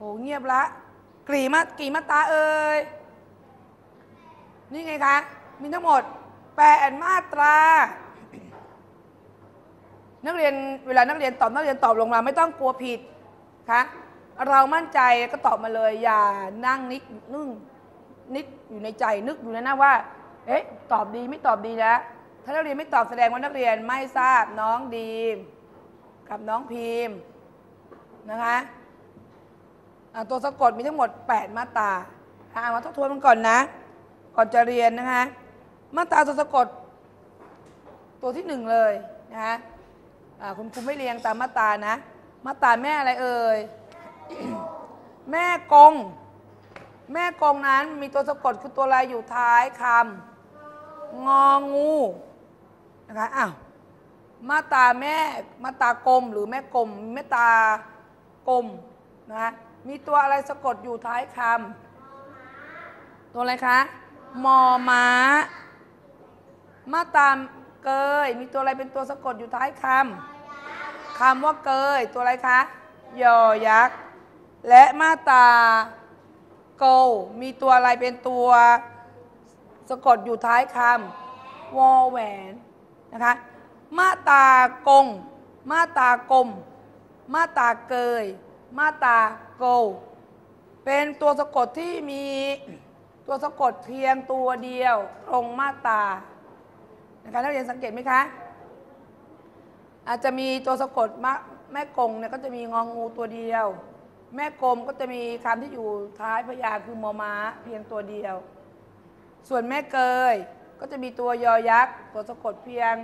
โหเงียบละกรีมากี่มาตาเอ่ยนี่ไงคะ มีทั้งหมดแปดมาตรา นักเรียนเวลานักเรียนตอบนักเรียนตอบลงมาไม่ต้องกลัวผิดคะเรามั่นใจก็ตอบมาเลย อย่านั่งนิกนึ่งนิดอยู่ในใจนึกอยู่นะนะว่า เอ๊ะตอบดีไม่ตอบดีนะถ้านักเรียนไม่ตอบแสดงว่านักเรียนไม่ทราบน้องดีมกับน้องพิมพ์นะคะ ตัวสะกดมีทั้งหมด 8 มาตราอะเอามาทบทวนมันก่อนนะ ก่อนจะเรียนนะคะมาตราตัวสะกด ตัวที่หนึ่งเลยนะคะคุณครูไม่เรียงตามมาตรานะ มาตราแม่อะไรเอ่ยแม่กง แม่กงนั้นมีตัวสะกดคือตัวอะไรอยู่ท้ายคำงองูนะคะอ้าวมาตาแม่มาตากลมหรือแม่กลมแม่ตากลมนะคะ มีตัวอะไรสะกดอยู่ท้ายคำตัวอะไรคะ มอม้า มาตามเกย มีตัวอะไรเป็นตัวสะกดอยู่ท้ายคำคำว่าเกย ตัวอะไรคะยอยักษ์ และมาตาโกลมีตัวอะไรเป็นตัวสะกดอยู่ท้ายคำวอแหวนนะคะ มาตากง มาตากลม มาตาเกย มาตาโก เป็นตัวสะกดที่มีตัวสะกดเพียงตัวเดียวตรงมาตานะคะนักเรียนสังเกตไหมคะ อาจจะมีตัวสะกดมะแม่กงเนี่ยก็จะมีงองงูตัวเดียว แม่กลมก็จะมีคำที่อยู่ท้ายพยาค์คือมอม้าเพียงตัวเดียว ส่วนแม่เกยก็จะมีตัวยอยักษ์ตัวสะกดเพียง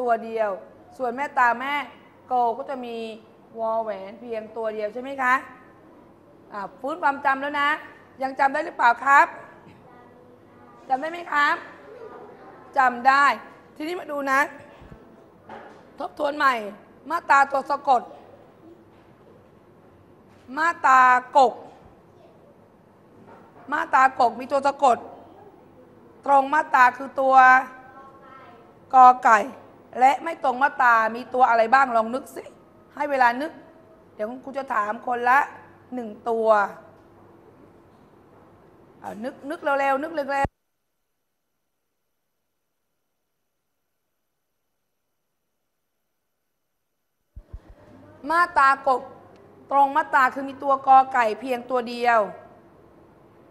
ตัวเดียว ส่วนแม่ตาแม่โกก็จะมี วอแหวนเพียงตัวเดียวใช่ไหมคะอ่าฟื้นความจำแล้วนะ ยังจำได้หรือเปล่าครับจำได้ไหมครับจำได้ ทีนี้มาดูนะ ทบทวนใหม่ มาตาตัวสะกด มาตากก มาตากกมีตัวสะกด ตรงมาตาคือตัวกอไก่ และไม่ตรงมาตามีตัวอะไรบ้างลองนึกสิ ให้เวลานึก เดี๋ยวครูจะถามคนละหนึ่งตัวนึกนึกเร็วๆนึกเร็วๆมาตากบตรงมาตาคือมีตัวกอไก่เพียงตัวเดียว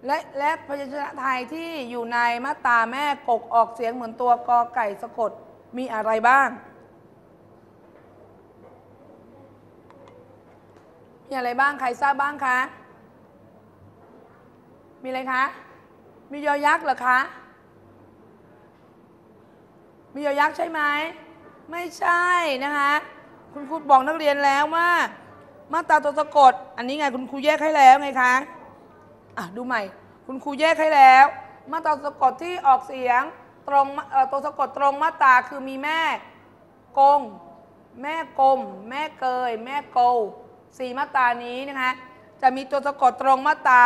และและพยัญชนะไทยที่อยู่ในมาตาแม่กกออกเสียงเหมือนตัวกอไก่สะกดมีอะไรบ้าง มีอะไรบ้างใครทราบบ้างคะ มีอะไรคะ มียอยักษ์เหรอคะ มียอยักษ์ใช่ไหม ไม่ใช่นะคะ คุณครูบอกนักเรียนแล้วว่า มาตราตัวสะกด อันนี้ไงคุณครูแยกให้แล้วไงคะอะดูใหม่ คุณครูแยกให้แล้ว มาตราสะกดที่ออกเสียงตรงตัวสะกดตรงมาตราคือมีแม่กง แม่กลม แม่เกย แม่โก สี่มาตรานี้นะคะจะมีตัวสะกดตรงมาตรา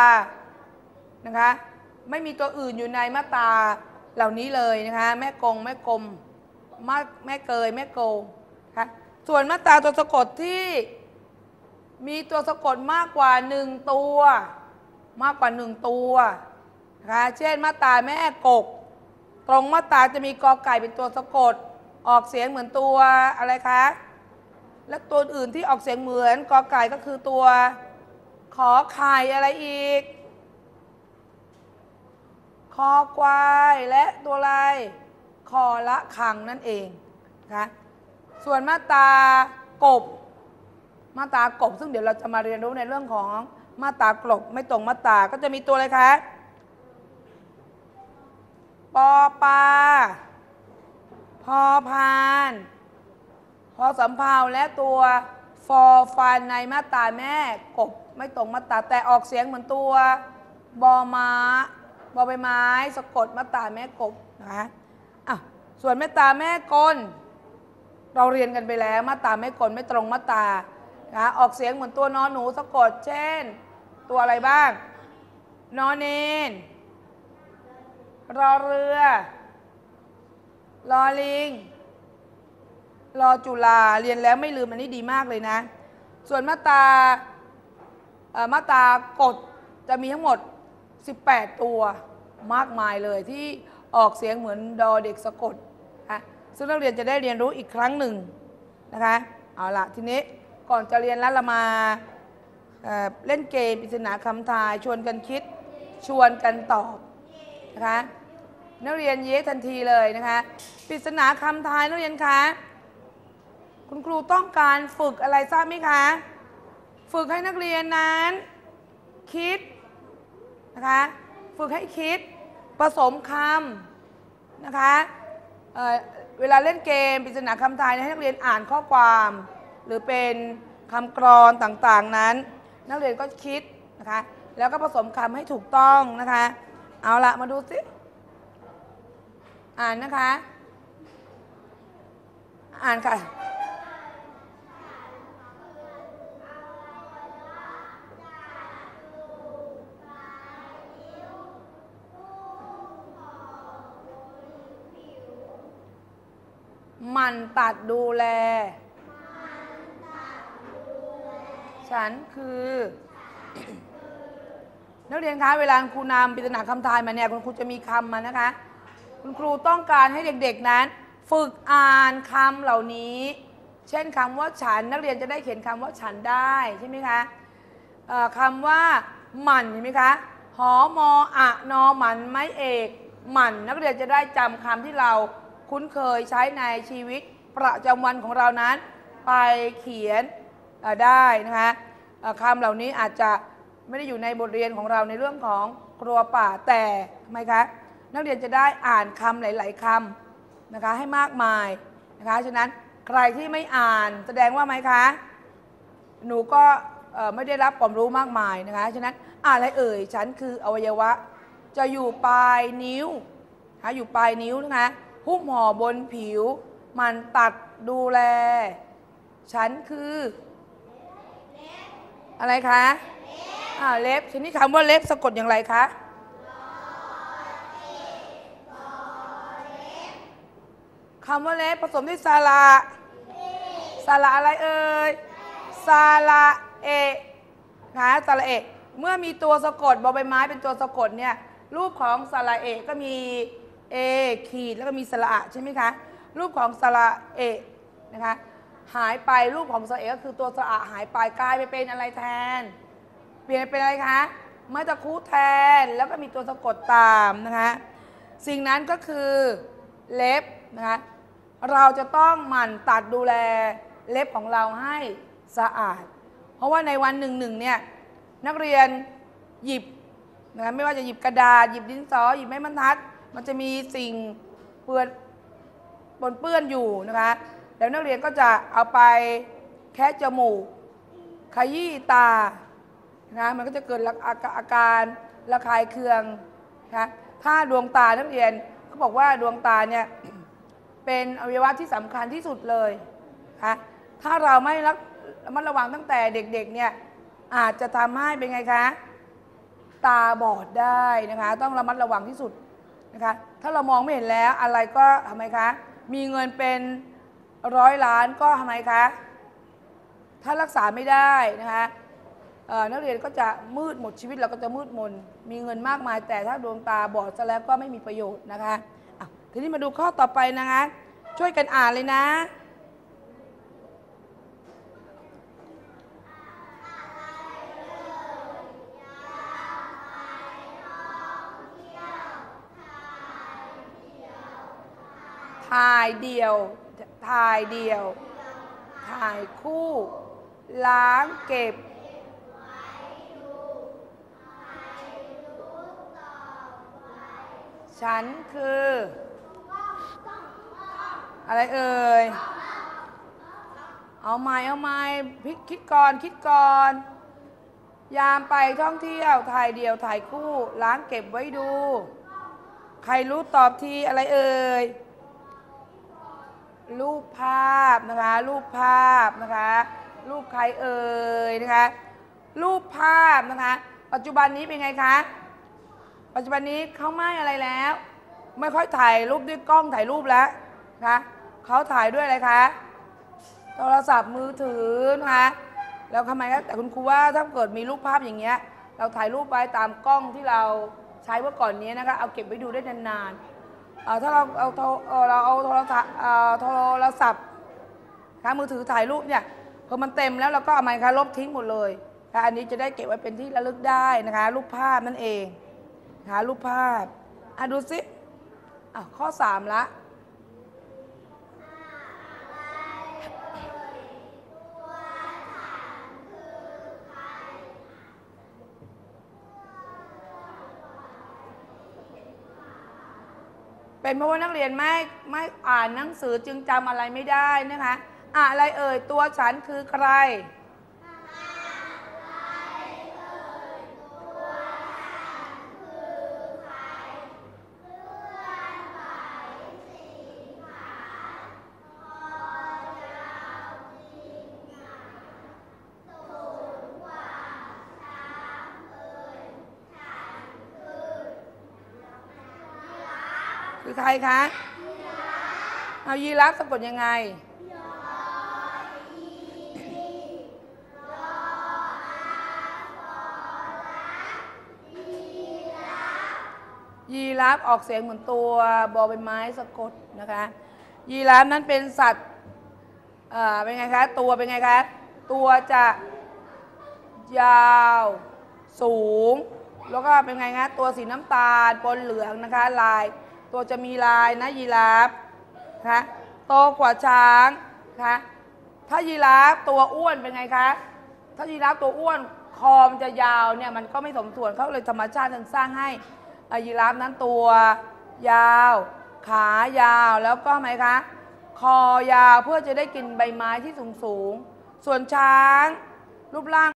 นะคะไม่มีตัวอื่นอยู่ในมาตราเหล่านี้เลยนะคะแม่กงแม่กลมมาแม่เกยแม่โกลนะคะส่วนมาตราตัวสะกดที่มีตัวสะกดมากกว่าหนึ่งตัว มากกว่าหนึ่งตัวนะคะเช่นมาตราแม่กก ตรงมาตราจะมีกอไก่เป็นตัวสะกด ออกเสียงเหมือนตัวอะไรคะ และตัวอื่นที่ออกเสียงเหมือนกอไก่ก็คือตัว ขอไข่อะไรอีก คอควายและตัวอะไรคอละคังนั่นเองนะคะส่วนมาตากบ มาตากบ ซึ่งเดี๋ยวเราจะมาเรียนรู้ในเรื่องของมาตากลบไม่ตรงมาตาก็จะมีตัวอะไรคะปอปลาพอพาน พอสำเภาและตัวฟอฟันในมาตราแม่กบไม่ตรงมาตราแต่ออกเสียงเหมือนตัวบอม้าบอใบไม้สะกดมาตราแม่กบนะคะอะส่วนมาตราแม่กลเราเรียนกันไปแล้วมาตราแม่กลไม่ตรงมาตรานะคะออกเสียงเหมือนตัวนอนหนูสะกด เช่น ตัวอะไรบ้าง นอนเนนรอเรือรอลิง รอจุฬาเรียนแล้วไม่ลืมอันนี้ดีมากเลยนะ ส่วนมาตราเอ่อมาตรากฎจะมีทั้งหมด 18 ตัวมากมายเลยที่ออกเสียงเหมือนดอเด็กสะกดนะซึ่งนักเรียนจะได้เรียนรู้อีกครั้งหนึ่งนะคะเอาละทีนี้ก่อนจะเรียนแล้วเรามาเอ่อเล่นเกมปริศนาคำทายชวนกันคิดชวนกันตอบนะคะนักเรียนเย้ทันทีเลยนะคะปริศนาคำทายนักเรียนคะ คุณครูต้องการฝึกอะไรทราบไหมคะ ฝึกให้นักเรียนนั้น คิดนะคะ ฝึกให้คิดผสมคำนะคะเเวลาเล่นเกมปริศนาคำทายเนี่ยให้นักเรียนอ่านข้อความ หรือเป็นคำกรอนต่างๆนั้น นักเรียนก็คิดนะคะ แล้วก็ผสมคำให้ถูกต้องนะคะ เอาละมาดูสิอ่านนะคะ อ่านค่ะ มันตัดดูแล ฉันคือ นักเรียนคะเวลาครูนำปริศนาคำทายมาเนี่ยคุณครูจะมีคำมานะคะ คุณครูต้องการให้เด็กๆนั้น ฝึกอ่านคำเหล่านี้ เช่นคำว่าฉันนักเรียนจะได้เขียนคำว่าฉันได้ใช่ไหมคะคำว่าหมันเห็นไหมคะหอมออะนอหมันไม้เอกหมันนักเรียนจะได้จำคำที่เรา คุ้นเคยใช้ในชีวิตประจำวันของเรานั้น ไปเขียนได้นะคะคำเหล่านี้อาจจะไม่ได้อยู่ในบทเรียนของเราในเรื่องของครัวป่าแต่ทำไมคะนักเรียนจะได้อ่านคำหลาย ๆคำนะคะให้มากมายนะคะฉะนั้นใครที่ไม่อ่านแสดงว่าไหมคะ หนูก็ไม่ได้รับความรู้มากมายนะคะฉะนั้นอะไรเอ่ย ฉันคืออวัยวะ จะอยู่ปลายนิ้วนะะอยู่ปลายนิ้วนะคะ หุ้มห่อบนผิว มันตัดดูแล ฉันคือ อะไรคะอ่าเล็บทีนี้คำว่าเล็บสะกดอย่างไรคะคำว่าเล็บผสมด้วยสาระสาระอะไรเอ่ยสาระเอะนะสาระเอะเมื่อมีตัวสะกดบอใบไม้เป็นตัวสะกดเนี่ยรูปของสาระเอะก็มี เอขีดแล้วก็มีสระอะใช่ไหมคะ รูปของสระเอะนะคะ หายไปรูปของสระเอะก็คือตัวสระอะหายไปกลายไปเป็นอะไรแทน เปลี่ยนเป็นอะไรคะไม้ตะคุแทนแล้วก็มีตัวสะกดตามนะคะ สิ่งนั้นก็คือเล็บนะคะเราจะต้องหมั่นตัดดูแลเล็บของเราให้สะอาด เพราะว่าในวันหนึ่งหนึ่งเนี่ยนักเรียนหยิบนะคะไม่ว่าจะหยิบกระดาษหยิบดินสอหยิบไม้บรรทัด มันจะมีสิ่งเปื้อนปนเปื้อนอยู่นะคะ แล้วนักเรียนก็จะเอาไปแคะจมูก ขยี้ตานะมันก็จะเกิดอาการอาการระคายเคืองนะถ้าดวงตานักเรียนเขาบอกว่าดวงตาเนี่ยเป็นอวัยวะที่สำคัญที่สุดเลยนะถ้าเราไม่รักระมัดระวังตั้งแต่เด็กๆเนี่ยอาจจะทำให้เป็นไงคะ ตาบอดได้นะคะ ต้องระมัดระวังที่สุด นะคะ ถ้าเรามองไม่เห็นแล้วอะไรก็ทำไมคะ มีเงินเป็นร้อยล้านก็ทำไมคะ ถ้ารักษาไม่ได้นะคะนักเรียนก็จะมืดหมดชีวิตเราก็จะมืดมน มีเงินมากมาย แต่ถ้าดวงตาบอดซะแล้วก็ไม่มีประโยชน์นะคะะทีนี้มาดูข้อต่อไปนะคะ ช่วยกันอ่านเลยนะ ถ่ายเดียว ถ่ายเดียว ถ่ายคู่ ล้างเก็บ ฉันคือ อะไรเอ่ย เอาไม้เอาไม้พิคิดก่อนคิดก่อน ยามไปท่องเที่ยว ถ่ายเดียวถ่ายคู่ ล้างเก็บไว้ดู ใครรู้ตอบทีอะไรเอ่ย รูปภาพนะคะ รูปภาพนะคะ รูปใครเอ่ยนะคะ รูปภาพนะคะ ปัจจุบันนี้เป็นไงคะ ปัจจุบันนี้เขาไม่อะไรแล้ว ไม่ค่อยถ่ายรูปด้วยกล้องถ่ายรูปแล้วนะคะเขาถ่ายด้วยอะไรคะ โทรศัพท์มือถือนะคะแล้วทำไมครับแต่คุณครูว่าถ้าเกิดมีรูปภาพอย่างเงี้ย เราถ่ายรูปไว้ตามกล้องที่เราใช้เมื่อก่อนนี้นะคะ เอาเก็บไว้ดูได้นานๆ เอ่อถ้าเราเอาโทรเอ่อเราเอาโทรศัพท์เอ่อโทรศัพท์นะคะมือถือถ่ายรูปเนี่ยพอมันเต็มแล้วเราก็เอามันคะลบทิ้งหมดเลยค่ะอันนี้จะได้เก็บไว้เป็นที่ระลึกได้นะคะ รูปภาพนั่นเองค่ะรูปภาพอะดูสิอะข้อสามละ เป็นเพราะว่านักเรียนไม่ไม่อ่านหนังสือจึงจำอะไรไม่ได้นะคะ อะอะไรเอ่ยตัวฉันคือใคร คือใครคะ เอายีราฟสะกดยังไงยีราฟออกเสียงเหมือนตัวบอใบไม้สะกดนะคะ ยีราฟนั้นเป็นสัตว์เอ่อเป็นไงคะตัวเป็นไงคะตัวจะยาวสูง แล้วก็เป็นไงคะตัวสีน้ำตาลปนเหลืองนะคะลาย ตัวจะมีลายนะยีราฟนะคะโตกว่าช้างนะคะถ้ายีราฟตัวอ้วนเป็นไงคะ ถ้ายีราฟตัวอ้วนคอมนจะยาวเนี่ยมันก็ไม่สมส่วนเขาเลยธรรมชาติถึงสร้างให้ยีราฟนั้นตัวยาว ขายาวแล้วก็ไหมคะ คอยาวเพื่อจะได้กินใบไม้ที่สูงสูง ส่วนช้างรูปร่าง